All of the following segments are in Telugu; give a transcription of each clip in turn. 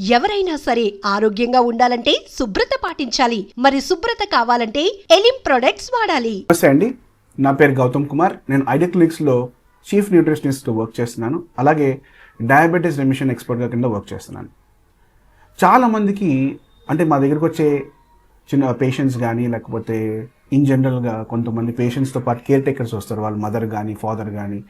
ఎవరైనా సరే ఆరోగ్యంగా ఉండాలంటే శుభ్రత పాటించాలి. మరి శుభ్రత కావాలంటే ఎలిం ప్రొడక్ట్స్ వాడాలి. నమస్తే అండి. నా పేరు గౌతమ్ కుమార్. నేను ఐడెక్లిక్స్లో చీఫ్ న్యూట్రిషనిస్ట్ వర్క్ చేస్తున్నాను. అలాగే డయాబెటీస్ రెమిషన్ ఎక్స్పర్ట్గా కింద వర్క్ చేస్తున్నాను. చాలామందికి అంటే మా దగ్గరకు వచ్చే చిన్న పేషెంట్స్ కానీ లేకపోతే ఇన్ జనరల్గా కొంతమంది పేషెంట్స్తో పాటు కేర్ టేకర్స్ వస్తారు. వాళ్ళ మదర్ కానీ ఫాదర్ కానీ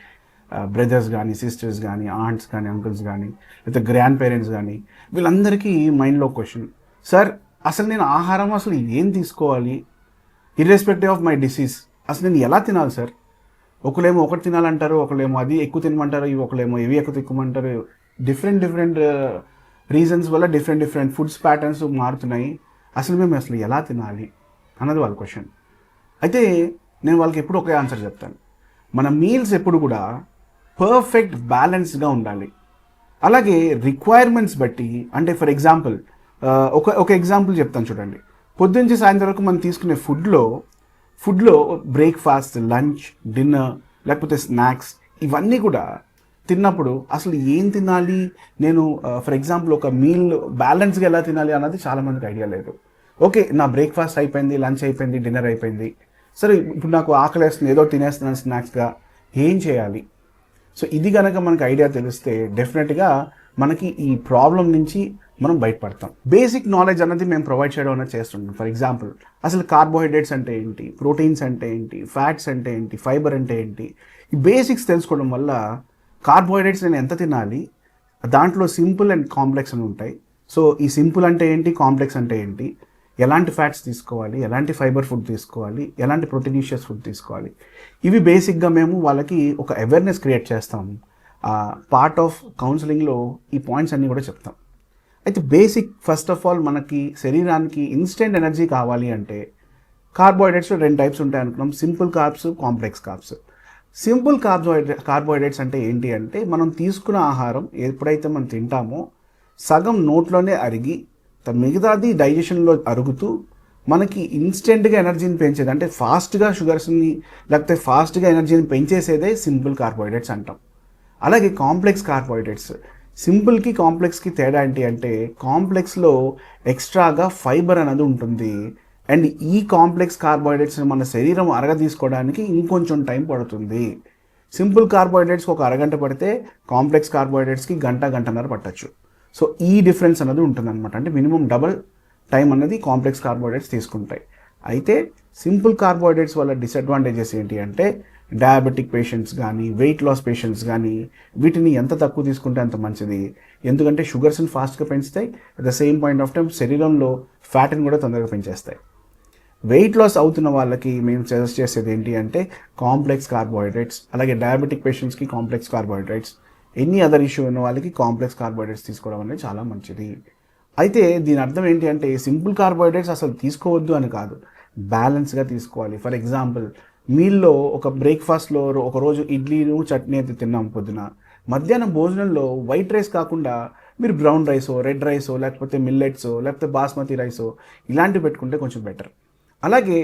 బ్రదర్స్ కానీ సిస్టర్స్ కానీ ఆంట్స్ కానీ అంకుల్స్ కానీ లేకపోతే గ్రాండ్ పేరెంట్స్ కానీ వీళ్ళందరికీ మైండ్లో క్వశ్చన్ సార్ అసలు నేను ఆహారం అసలు ఏం తీసుకోవాలి? ఇర్రెస్పెక్టివ్ ఆఫ్ మై డిసీజ్ అసలు నేను ఎలా తినాలి సార్ ఒకళ్ళేమో ఒకటి తినాలంటారు ఒకళ్ళేమో అది ఎక్కువ తినమంటారు ఇవి ఒకళ్ళేమో ఇవి ఎక్కువ తిక్కమంటారు డిఫరెంట్ డిఫరెంట్ రీజన్స్ వల్ల డిఫరెంట్ డిఫరెంట్ ఫుడ్స్ ప్యాటర్న్స్ మారుతున్నాయి. అసలు మేము అసలు ఎలా తినాలి అన్నది వాళ్ళ క్వశ్చన్ అయితే నేను వాళ్ళకి ఎప్పుడు ఒకే ఆన్సర్ చెప్తాను. మన మీల్స్ ఎప్పుడు కూడా పర్ఫెక్ట్ బ్యాలెన్స్గా ఉండాలి. అలాగే రిక్వైర్మెంట్స్ బట్టి అంటే ఫర్ ఎగ్జాంపుల్ uh, ఒక ఒక ఎగ్జాంపుల్ చెప్తాను చూడండి. పొద్దుంచి సాయంత్రం వరకు మనం తీసుకునే ఫుడ్లో ఫుడ్లో బ్రేక్ఫాస్ట్ లంచ్ డిన్నర్ లేకపోతే స్నాక్స్ ఇవన్నీ కూడా తిన్నప్పుడు అసలు ఏం తినాలి? నేను uh, ఫర్ ఎగ్జాంపుల్ ఒక మీల్ బ్యాలెన్స్గా ఎలా తినాలి అన్నది చాలామందికి ఐడియా లేదు. ఓకే నా బ్రేక్ఫాస్ట్ అయిపోయింది లంచ్ అయిపోయింది డిన్నర్ అయిపోయింది. సరే ఇప్పుడు నాకు ఆకలి వేస్తుంది ఏదో తినేస్తున్నాను స్నాక్స్గా ఏం చేయాలి? సో ఇది కనుక మనకి ఐడియా తెలిస్తే డెఫినెట్గా మనకి ఈ ప్రాబ్లం నుంచి మనం బయటపడతాం. బేసిక్ నాలెడ్జ్ అన్నది మేము ప్రొవైడ్ చేయడం అనేది చేస్తుంటాం. ఫర్ ఎగ్జాంపుల్ అసలు కార్బోహైడ్రేట్స్ అంటే ఏంటి? ప్రోటీన్స్ అంటే ఏంటి? ఫ్యాట్స్ అంటే ఏంటి? ఫైబర్ అంటే ఏంటి? ఈ బేసిక్స్ తెలుసుకోవడం వల్ల కార్బోహైడ్రేట్స్ నేను ఎంత తినాలి? దాంట్లో సింపుల్ అండ్ కాంప్లెక్స్ అని ఉంటాయి. సో ఈ సింపుల్ అంటే ఏంటి? కాంప్లెక్స్ అంటే ఏంటి? ఎలాంటి ఫ్యాట్స్ తీసుకోవాలి ఎలాంటి ఫైబర్ ఫుడ్ తీసుకోవాలి ఎలాంటి ప్రోటీనిషియస్ ఫుడ్ తీసుకోవాలి. ఇవి బేసిక్గా మేము వాళ్ళకి ఒక అవేర్నెస్ క్రియేట్ చేస్తాం. పార్ట్ ఆఫ్ కౌన్సిలింగ్లో ఈ పాయింట్స్ అన్నీ కూడా చెప్తాం. అయితే బేసిక్ ఫస్ట్ ఆఫ్ ఆల్ మనకి శరీరానికి ఇన్స్టెంట్ ఎనర్జీ కావాలి అంటే కార్బోహైడ్రేట్స్ రెండు టైప్స్ ఉంటాయి అనుకున్నాం. Simple carbs complex carbs. Simple carbohydrate carbohydrates అంటే ఏంటి అంటే మనం తీసుకున్న ఆహారం ఎప్పుడైతే మనం తింటామో సగం నోట్లోనే అరిగి మిగతాది డైజెషన్లో అరుగుతూ మనకి ఇన్స్టెంట్గా ఎనర్జీని పెంచేది అంటే ఫాస్ట్గా షుగర్స్ని లేకపోతే ఫాస్ట్గా ఎనర్జీని పెంచేసేదే సింపుల్ కార్బోహైడ్రేట్స్ అంటాం. అలాగే కాంప్లెక్స్ కార్బోహైడ్రేట్స్. సింపుల్కి కాంప్లెక్స్కి తేడా ఏంటి అంటే కాంప్లెక్స్లో ఎక్స్ట్రాగా ఫైబర్ అనేది ఉంటుంది. అండ్ ఈ కాంప్లెక్స్ కార్బోహైడ్రేట్స్ని మన శరీరం అరగ తీసుకోవడానికి ఇంకొంచెం టైం పడుతుంది. సింపుల్ కార్బోహైడ్రేట్స్కి ఒక అరగంట పడితే కాంప్లెక్స్ కార్బోహైడ్రేట్స్కి గంట గంటన్నర పట్టచ్చు. సో ఈ డిఫరెన్స్ అనేది ఉంటుందన్నమాట. అంటే మినిమం డబల్ టైం అనేది కాంప్లెక్స్ కార్బోహైడ్రేట్స్ తీసుకుంటాయి. అయితే సింపుల్ కార్బోహైడ్రేట్స్ వల్ల డిసడ్వాంటేజెస్ ఏంటి అంటే డయాబెటిక్ పేషెంట్స్ కానీ వెయిట్ లాస్ పేషెంట్స్ కానీ వీటిని ఎంత తక్కువ తీసుకుంటే అంత మంచిది. ఎందుకంటే షుగర్స్ని ఫాస్ట్గా పెంచుతాయి. At the same point of time శరీరంలో ఫ్యాట్ని కూడా తొందరగా పెంచేస్తాయి. వెయిట్ లాస్ అవుతున్న వాళ్ళకి మేము సజెస్ట్ చేసేది ఏంటి అంటే కాంప్లెక్స్ కార్బోహైడ్రేట్స్ అలాగే డయాబెటిక్ పేషెంట్స్కి complex carbohydrates any other issue ఉన్న వాళ్ళకి కాంప్లెక్స్ కార్బోహైడ్రేట్స్ తీసుకోవడం అనేది చాలా మంచిది. అయితే దీని అర్థం ఏంటి అంటే సింపుల్ కార్బోహైడ్రేట్స్ అసలు తీసుకోవద్దు అని కాదు. బ్యాలెన్స్గా తీసుకోవాలి. ఫర్ ఎగ్జాంపుల్ మీల్లో ఒక బ్రేక్ఫాస్ట్లో ఒక రోజు ఇడ్లీను చట్నీ అయితే తిన్నాం పొద్దున. మధ్యాహ్నం భోజనంలో వైట్ రైస్ కాకుండా మీరు బ్రౌన్ రైసో రెడ్ రైసో లేకపోతే మిల్లెట్సో లేకపోతే బాస్మతి రైసో ఇలాంటివి పెట్టుకుంటే కొంచెం బెటర్. అలాగే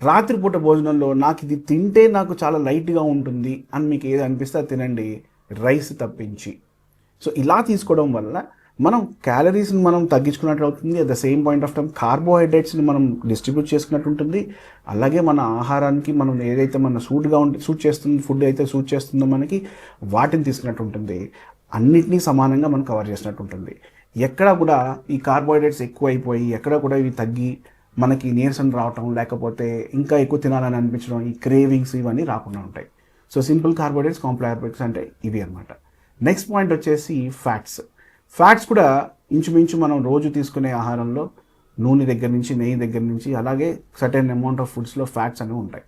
రాత్రిపూట భోజనంలో నాకు ఇది తింటే నాకు చాలా లైట్గా ఉంటుంది అని మీకు ఏది అనిపిస్తే తినండి. రైస్ తప్పించి. సో ఇలా తీసుకోవడం వల్ల మనం క్యాలరీస్ని మనం తగ్గించుకున్నట్టు అవుతుంది. At the same point of time కార్బోహైడ్రేట్స్ని మనం డిస్ట్రిబ్యూట్ చేసుకున్నట్టు ఉంటుంది. అలాగే మన ఆహారానికి మనం ఏదైతే మన సూట్గా ఉంటే సూట్ చేస్తుంది ఫుడ్ అయితే సూట్ చేస్తుందో మనకి వాటిని తీసుకున్నట్టు ఉంటుంది. అన్నిటినీ సమానంగా మనం కవర్ చేసినట్టు ఉంటుంది. ఎక్కడ కూడా ఈ కార్బోహైడ్రేట్స్ ఎక్కువైపోయి ఎక్కడ కూడా ఇవి తగ్గి మనకి నీరసం రావటం లేకపోతే ఇంకా ఎక్కువ తినాలని అనిపించడం ఈ క్రేవింగ్స్ ఇవన్నీ రాకుండా ఉంటాయి. సో సింపుల్ కార్బోహైడ్రేట్స్ కాంప్లైబిక్స్ అంటే ఇవి అనమాట నెక్స్ట్ పాయింట్ వచ్చేసి ఫ్యాట్స్ ఫ్యాట్స్ కూడా ఇంచుమించు మనం రోజు తీసుకునే ఆహారంలో నూనె దగ్గర నుంచి నెయ్యి దగ్గర నుంచి అలాగే సర్టెన్ అమౌంట్ ఆఫ్ ఫుడ్స్లో ఫ్యాట్స్ అనేవి ఉంటాయి.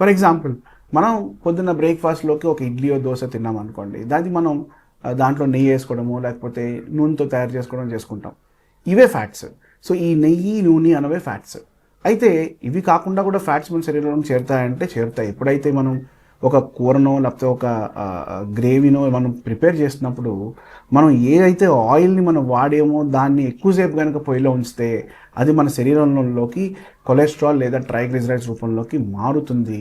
ఫర్ ఎగ్జాంపుల్ మనం పొద్దున్న బ్రేక్ఫాస్ట్లోకి ఒక ఇడ్లీయో దోశ తిన్నాం అనుకోండి. దాన్ని మనం దాంట్లో నెయ్యి వేసుకోవడము లేకపోతే నూనెతో తయారు చేసుకోవడం చేసుకుంటాం. ఇవే ఫ్యాట్స్ సో ఈ నెయ్యి నూనె అనవే ఫ్యాట్స్ అయితే ఇవి కాకుండా కూడా ఫ్యాట్స్ మన శరీరంలో చేరుతాయంటే చేరుతాయి. ఎప్పుడైతే మనం ఒక కూరనో లేకపోతే ఒక గ్రేవీనో మనం ప్రిపేర్ చేస్తున్నప్పుడు మనం ఏదైతే ఆయిల్ని మనం వాడేమో దాన్ని ఎక్కువసేపు కనుక పొయ్యిలో ఉంచితే అది మన శరీరంలోకి కొలెస్ట్రాల్ లేదా ట్రైగ్లిజరైడ్స్ రూపంలోకి మారుతుంది.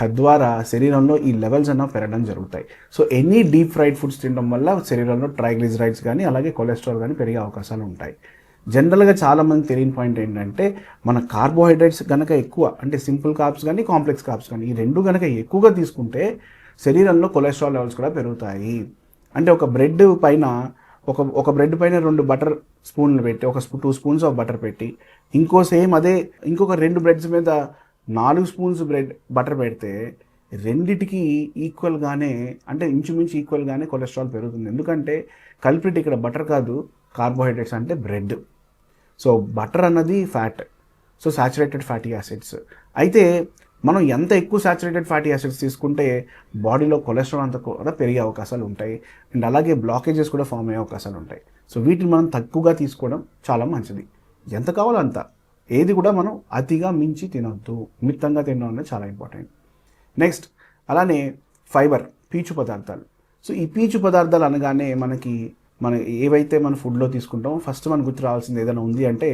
తద్వారా శరీరంలో ఈ లెవెల్స్ అన్న పెరగడం జరుగుతాయి. So any deep fried foods తినడం వల్ల శరీరంలో ట్రైగ్లిజరైడ్స్ కానీ అలాగే కొలెస్ట్రాల్ కానీ పెరిగే అవకాశాలు ఉంటాయి. జనరల్గా చాలామంది తెలియని పాయింట్ ఏంటంటే మన కార్బోహైడ్రేట్స్ కనుక ఎక్కువ అంటే సింపుల్ కార్బ్స్ కానీ కాంప్లెక్స్ కార్బ్స్ కానీ ఈ రెండు కనుక ఎక్కువగా తీసుకుంటే శరీరంలో కొలెస్ట్రాల్ లెవెల్స్ కూడా పెరుగుతాయి. అంటే ఒక బ్రెడ్ పైన ఒక ఒక బ్రెడ్ పైన రెండు బటర్ స్పూన్లు పెట్టి ఒక టూ స్పూన్స్ ఆఫ్ బటర్ పెట్టి ఇంకో సేమ్ అదే ఇంకొక రెండు బ్రెడ్స్ మీద నాలుగు స్పూన్స్ బ్రెడ్ బటర్ పెడితే రెండిటికి ఈక్వల్గానే అంటే ఇంచుమించు ఈక్వల్గానే కొలెస్ట్రాల్ పెరుగుతుంది. ఎందుకంటే కల్ప్రిట్ ఇక్కడ బటర్ కాదు కార్బోహైడ్రేట్స్ అంటే బ్రెడ్. సో బటర్ అన్నది fat. So saturated fatty acids. అయితే మనం ఎంత ఎక్కువ సాచురేటెడ్ ఫ్యాటీ యాసిడ్స్ తీసుకుంటే బాడీలో కొలెస్ట్రాల్ అంత కూడా పెరిగే అవకాశాలు ఉంటాయి. అండ్ అలాగే బ్లాకేజెస్ కూడా ఫామ్ అయ్యే అవకాశాలు ఉంటాయి. సో వీటిని మనం తక్కువగా తీసుకోవడం చాలా మంచిది. ఎంత కావాలో అంత. ఏది కూడా మనం అతిగా మించి తినొద్దు. మిత్తంగా తినడం అనేది చాలా ఇంపార్టెంట్. నెక్స్ట్ అలానే ఫైబర్ పీచు పదార్థాలు. సో ఈ పీచు పదార్థాలు అనగానే మనకి మన ఏవైతే మన ఫుడ్లో తీసుకుంటామో ఫస్ట్ మనకు గుర్తు రావాల్సింది ఏదైనా ఉంది అంటే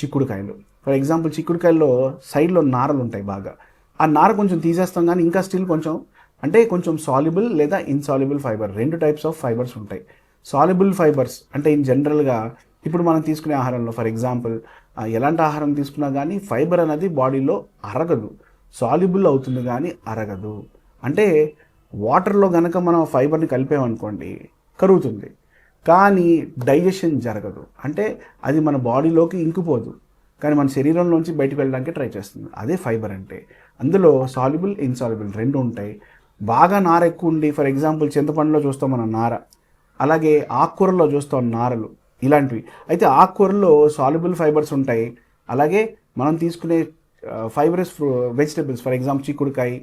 చిక్కుడుకాయలు. ఫర్ ఎగ్జాంపుల్ చిక్కుడుకాయల్లో సైడ్లో నారలు ఉంటాయి బాగా. ఆ నార కొంచెం తీసేస్తాం కానీ ఇంకా స్టిల్ కొంచెం అంటే కొంచెం సాల్యుబుల్ లేదా ఇన్సాల్యుబుల్ ఫైబర్ రెండు టైప్స్ ఆఫ్ ఫైబర్స్ ఉంటాయి. సాల్యుబుల్ ఫైబర్స్ అంటే ఇన్ జనరల్గా ఇప్పుడు మనం తీసుకునే ఆహారంలో ఫర్ ఎగ్జాంపుల్ ఎలాంటి ఆహారం తీసుకున్నా కానీ ఫైబర్ అనేది బాడీలో అరగదు. సాల్యుబుల్ అవుతుంది కానీ అరగదు. అంటే వాటర్లో కనుక మనం ఫైబర్ని కలిపామనుకోండి కరుగుతుంది. కానీ డైజెషన్ జరగదు. అంటే అది మన బాడీలోకి ఇంకిపోదు. కానీ మన శరీరంలోంచి బయటకు వెళ్ళడానికి ట్రై చేస్తుంది. అదే ఫైబర్ అంటే. అందులో సాల్యుబుల్ ఇన్సాల్యుబుల్ రెండు ఉంటాయి. బాగా నార ఎక్కువ ఉండి ఫర్ ఎగ్జాంపుల్ చింతపండులో చూస్తాం మన నార. అలాగే ఆకుకూరల్లో చూస్తాం నారలు. ఇలాంటివి. అయితే ఆకుకూరల్లో సాల్యుబుల్ ఫైబర్స్ ఉంటాయి. అలాగే మనం తీసుకునే fibrous fruit vegetables for example చిక్కుడుకాయ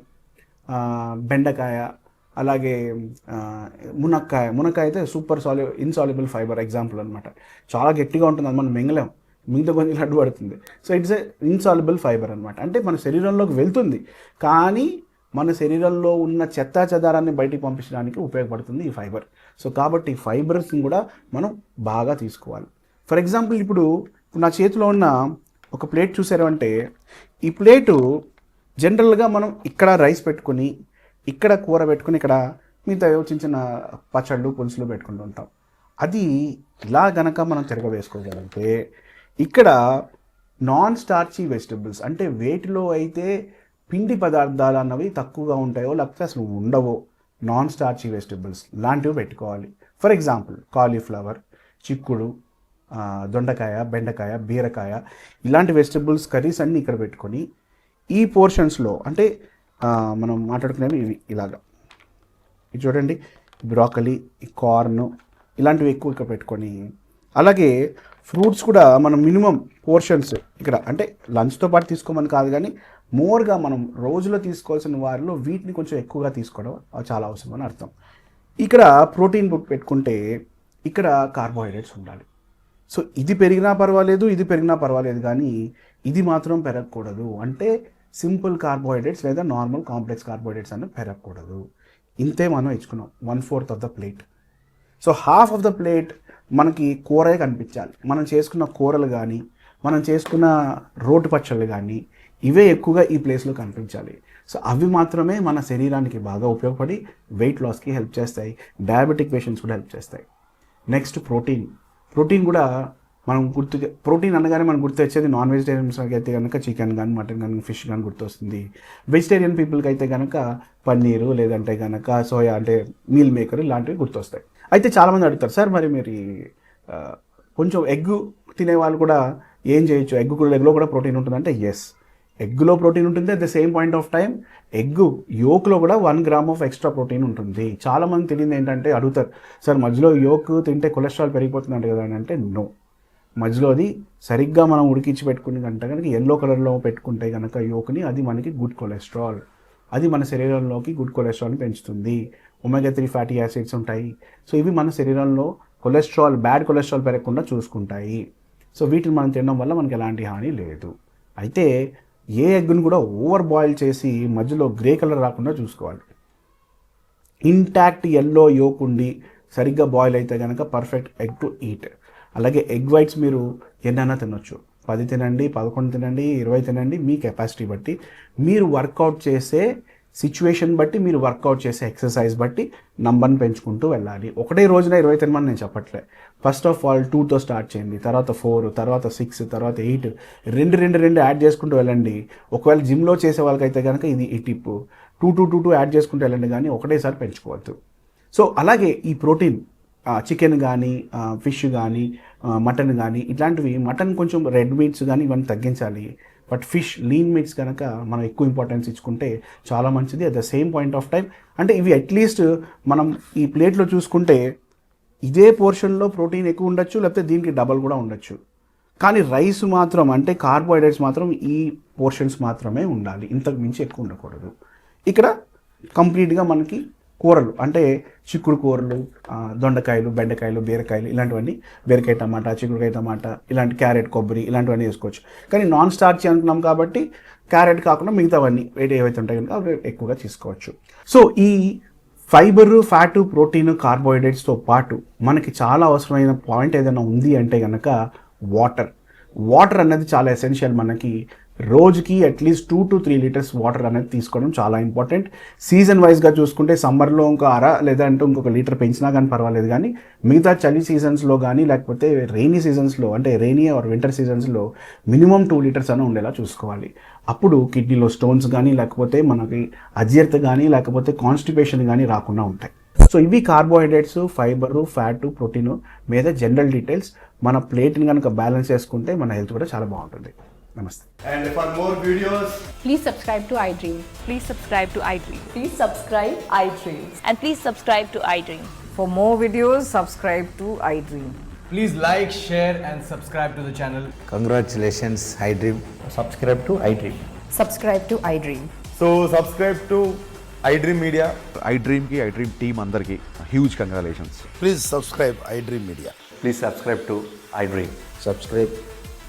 బెండకాయ అలాగే మునక్కాయ. మునక్కాయ అయితే సూపర్ సాల్యూ ఇన్సాల్యుబుల్ ఫైబర్ ఎగ్జాంపుల్ అనమాట చాలా గట్టిగా ఉంటుంది అది మనం మింగలేం. మిగతా కొంచెం లడ్డు పడుతుంది. So it's a insoluble fibre అనమాట అంటే మన శరీరంలోకి వెళ్తుంది కానీ మన శరీరంలో ఉన్న చెత్తా చెదారాన్ని బయటికి పంపించడానికి ఉపయోగపడుతుంది ఈ ఫైబర్. సో కాబట్టి ఫైబర్స్ని కూడా మనం బాగా తీసుకోవాలి. ఫర్ ఎగ్జాంపుల్ ఇప్పుడు ఇప్పుడు నా చేతిలో ఉన్న ఒక ప్లేట్ చూసారు అంటే ఈ ప్లేటు జనరల్గా మనం ఇక్కడ రైస్ పెట్టుకొని ఇక్కడ కూర పెట్టుకొని ఇక్కడ మిగతా ఏవో చిన్న చిన్న పచ్చళ్ళు పులుసులు పెట్టుకుంటూ ఉంటాం. అది ఇలా గనక మనం తిరగవేసుకోగలిగితే ఇక్కడ నాన్ స్టార్చీ వెజిటబుల్స్ అంటే వేటిలో అయితే పిండి పదార్థాలు అన్నవి తక్కువగా ఉంటాయో లేకపోతే అసలు ఉండవో నాన్ స్టార్చీ వెజిటబుల్స్ లాంటివి పెట్టుకోవాలి. ఫర్ ఎగ్జాంపుల్ కాలీఫ్లవర్ చిక్కుడు దొండకాయ బెండకాయ బీరకాయ ఇలాంటి వెజిటబుల్స్ కర్రీస్ అన్నీ ఇక్కడ పెట్టుకొని ఈ పోర్షన్స్లో అంటే మనం మాట్లాడుకునేవి ఇవి ఇలాగా. ఇది చూడండి బ్రాకలీ కార్న్ ఇలాంటివి ఎక్కువ ఇక్కడ పెట్టుకొని అలాగే ఫ్రూట్స్ కూడా మనం మినిమం పోర్షన్స్ ఇక్కడ అంటే లంచ్తో పాటు తీసుకోమని కాదు కానీ మోర్గా మనం రోజులో తీసుకోవాల్సిన వారిలో వీటిని కొంచెం ఎక్కువగా తీసుకోవడం అది చాలా అవసరం అని అర్థం. ఇక్కడ ప్రోటీన్ బుక్ పెట్టుకుంటే ఇక్కడ కార్బోహైడ్రేట్స్ ఉండాలి. సో ఇది పెరిగినా పర్వాలేదు ఇది పెరిగినా పర్వాలేదు కానీ ఇది మాత్రం పెరగకూడదు. అంటే సింపుల్ కార్బోహైడ్రేట్స్ లేదా నార్మల్ కాంప్లెక్స్ కార్బోహైడ్రేట్స్ అన్నవి పెరగకూడదు. ఇంతే మనం ఇచ్చుకున్నాం. One fourth of the plate. So half of the plate మనకి కూరే కనిపించాలి. మనం చేసుకున్న కూరలు కానీ మనం చేసుకున్న రోటి పచ్చళ్ళు కానీ ఇవే ఎక్కువగా ఈ ప్లేస్లో కనిపించాలి. సో అవి మాత్రమే మన శరీరానికి బాగా ఉపయోగపడి వెయిట్ లాస్కి హెల్ప్ చేస్తాయి. డయాబెటిక్ పేషెంట్స్ కూడా హెల్ప్ చేస్తాయి. నెక్స్ట్ ప్రోటీన్ ప్రోటీన్ కూడా మనం గుర్తు ప్రోటీన్ అనగానే మనం గుర్తు వచ్చేది నాన్ వెజిటేరియన్స్ అయితే కనుక చికెన్ కానీ మటన్ కానీ ఫిష్ కానీ గుర్తొస్తుంది. వెజిటేరియన్ పీపుల్కి అయితే కనుక పన్నీరు లేదంటే కనుక సోయా అంటే మీల్ మేకర్ ఇలాంటివి గుర్తొస్తాయి. అయితే చాలామంది అడుగుతారు సార్ మరి మీరు కొంచెం ఎగ్ తినే వాళ్ళు కూడా ఏం చేయొచ్చు? ఎగ్ కూడా ఎగ్లో కూడా ప్రోటీన్ ఉంటుందంటే ఎస్ ఎగ్లో ప్రోటీన్ ఉంటుంది at the same point of time egg యోక్లో కూడా one gram of extra protein ఉంటుంది. చాలామంది తెలియదు ఏంటంటే అడుగుతారు సార్ మధ్యలో యోక్ తింటే కొలెస్ట్రాల్ పెరిగిపోతుందంట కదా అని అంటే నో మధ్యలో అది సరిగ్గా మనం ఉడికించి పెట్టుకుని కనుక కనుక ఎల్లో కలర్లో పెట్టుకుంటే కనుక యోక్ని అది మనకి గుడ్ కొలెస్ట్రాల్ అది మన శరీరంలోకి గుడ్ కొలెస్ట్రాల్ని పెంచుతుంది. ఒమేగా త్రీ ఫ్యాటీ యాసిడ్స్ ఉంటాయి. సో ఇవి మన శరీరంలో కొలెస్ట్రాల్ బ్యాడ్ కొలెస్ట్రాల్ పెరగకుండా చూసుకుంటాయి. సో వీటిని మనం తినడం వల్ల మనకి ఎలాంటి హాని లేదు. అయితే ఏ ఎగ్ను కూడా ఓవర్ బాయిల్ చేసి మధ్యలో గ్రే కలర్ రాకుండా చూసుకోవాలి. ఇంటాక్ట్ ఎల్లో యోక్ ఉండి సరిగ్గా బాయిల్ అయితే కనుక పర్ఫెక్ట్ ఎగ్ టు ఈట్ అలాగే ఎగ్ వైట్స్ మీరు ఎన్నైనా తినొచ్చు. పది తినండి పదకొండు తినండి ఇరవై తినండి మీ కెపాసిటీ బట్టి. మీరు వర్కౌట్ చేసే సిచ్యువేషన్ బట్టి మీరు వర్కౌట్ చేసే ఎక్సర్సైజ్ బట్టి నంబర్ని పెంచుకుంటూ వెళ్ళాలి. ఒకటే రోజున ఇరవై తినమని నేను చెప్పట్లే. ఫస్ట్ ఆఫ్ ఆల్ టూతో స్టార్ట్ చేయండి. తర్వాత ఫోర్ తర్వాత సిక్స్ తర్వాత ఎయిట్ రెండు రెండు రెండు యాడ్ చేసుకుంటూ వెళ్ళండి. ఒకవేళ జిమ్లో చేసే వాళ్ళకైతే కనుక ఇది ఈ tip two two two two add చేసుకుంటూ వెళ్ళండి. కానీ ఒకటేసారి పెంచుకోవద్దు. సో అలాగే ఈ ప్రోటీన్ చికెన్ కానీ ఫిష్ కానీ మటన్ కానీ ఇట్లాంటివి మటన్ కొంచెం రెడ్ మీట్స్ కానీ ఇవన్నీ తగ్గించాలి. బట్ ఫిష్ లీన్ మీట్స్ కనుక మనం ఎక్కువ ఇంపార్టెన్స్ ఇచ్చుకుంటే చాలా మంచిది. At the same point of time అంటే ఇవి అట్లీస్ట్ మనం ఈ ప్లేట్లో చూసుకుంటే ఇదే పోర్షన్లో ప్రోటీన్ ఎక్కువ ఉండొచ్చు లేకపోతే దీనికి డబల్ కూడా ఉండొచ్చు. కానీ రైస్ మాత్రం అంటే కార్బోహైడ్రేట్స్ మాత్రం ఈ పోర్షన్స్ మాత్రమే ఉండాలి. ఇంతకు మించి ఎక్కువ ఉండకూడదు. ఇక్కడ కంప్లీట్గా మనకి కూరలు అంటే చిక్కుడు కూరలు దొండకాయలు బెండకాయలు బీరకాయలు ఇలాంటివన్నీ బీరకాయ టమాటా చిక్కుడుకాయ టమాటా ఇలాంటి క్యారెట్ కొబ్బరి ఇలాంటివన్నీ వేసుకోవచ్చు. కానీ నాన్ స్టార్చ్ అంటున్నాం కాబట్టి క్యారెట్ కాకుండా మిగతావన్నీ వేడి ఏవైతే ఉంటాయి కనుక అవి ఎక్కువగా తీసుకోవచ్చు సో ఈ ఫైబర్ ఫ్యాటు ప్రోటీన్ కార్బోహైడ్రేట్స్తో పాటు మనకి చాలా అవసరమైన పాయింట్ ఏదైనా ఉంది అంటే కనుక వాటర్. వాటర్ అనేది చాలా ఎసెన్షియల్ మనకి రోజుకి at least two to three litres water అనేది తీసుకోవడం చాలా ఇంపార్టెంట్ సీజన్ వైజ్గా చూసుకుంటే సమ్మర్లో ఇంకో అర లేదా అంటే ఇంకొక లీటర్ పెంచినా కానీ పర్వాలేదు కానీ మిగతా చలి సీజన్స్లో కానీ లేకపోతే రెయినీ సీజన్స్లో అంటే రెయినీ ఆర్ వింటర్ సీజన్స్లో మినిమం టూ లీటర్స్ అని ఉండేలా చూసుకోవాలి. అప్పుడు కిడ్నీలో స్టోన్స్ కానీ లేకపోతే మనకి అజీర్త కానీ లేకపోతే కాన్స్టిపేషన్ కానీ రాకుండా ఉంటాయి. సో ఇవి కార్బోహైడ్రేట్స్ ఫైబరు ఫ్యాటు ప్రోటీన్ మీద జనరల్ డీటెయిల్స్ మన ప్లేట్ని కనుక బ్యాలెన్స్ చేసుకుంటే మన హెల్త్ కూడా చాలా బాగుంటుంది. नमस्ते। And for more videos please subscribe to iDream please subscribe to iDream please subscribe iDream and please subscribe to iDream for more videos subscribe to iDream please like share and subscribe to the channel to iDream subscribe to iDream subscribe to iDream so subscribe to iDream media iDream की आई ड्रीम टीम अंदर की huge congratulation please subscribe iDream media please subscribe to iDream subscribe